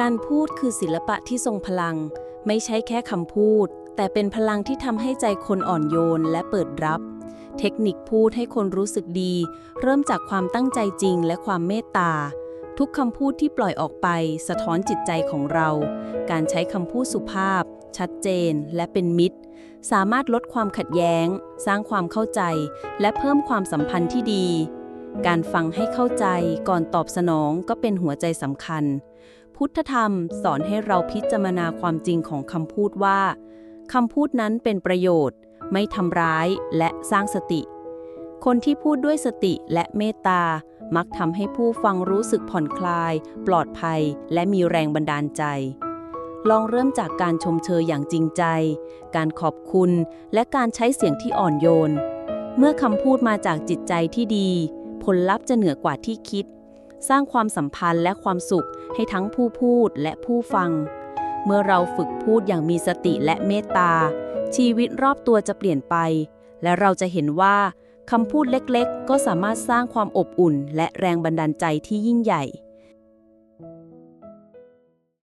การพูดคือศิลปะที่ทรงพลัง ไม่ใช่แค่คำพูด แต่เป็นพลังที่ทำให้ใจคนอ่อนโยนและเปิดรับ เทคนิคพูดให้คนรู้สึกดี เริ่มจากความตั้งใจจริงและความเมตตา ทุกคำพูดที่ปล่อยออกไป สะท้อนจิตใจของเรา การใช้คำพูดสุภาพ ชัดเจน และเป็นมิตร สามารถลดความขัดแย้ง สร้างความเข้าใจ และเพิ่มความสัมพันธ์ที่ดี การฟังให้เข้าใจก่อนตอบสนองก็เป็นหัวใจสำคัญ พุทธธรรมสอนให้เราพิจารณาความจริงของคำพูดว่าคำพูดนั้นเป็นประโยชน์ ไม่ทำร้ายและสร้างสติ คนที่พูดด้วยสติและเมตตา มักทำให้ผู้ฟังรู้สึกผ่อนคลาย ปลอดภัย และมีแรงบันดาลใจ ลองเริ่มจากการชมเชยอย่างจริงใจ การขอบคุณ และการใช้เสียงที่อ่อนโยน เมื่อคำพูดมาจากจิตใจที่ดี ผลลัพธ์จะเหนือกว่าที่คิด สร้างความสัมพันธ์และความสุข ให้ทั้งผู้พูดและผู้ฟัง เมื่อเราฝึกพูดอย่างมีสติและเมตตา ชีวิตรอบตัวจะเปลี่ยนไป และเราจะเห็นว่าคำพูดเล็กๆ ก็สามารถสร้างความอบอุ่น และแรงบันดาลใจที่ยิ่งใหญ่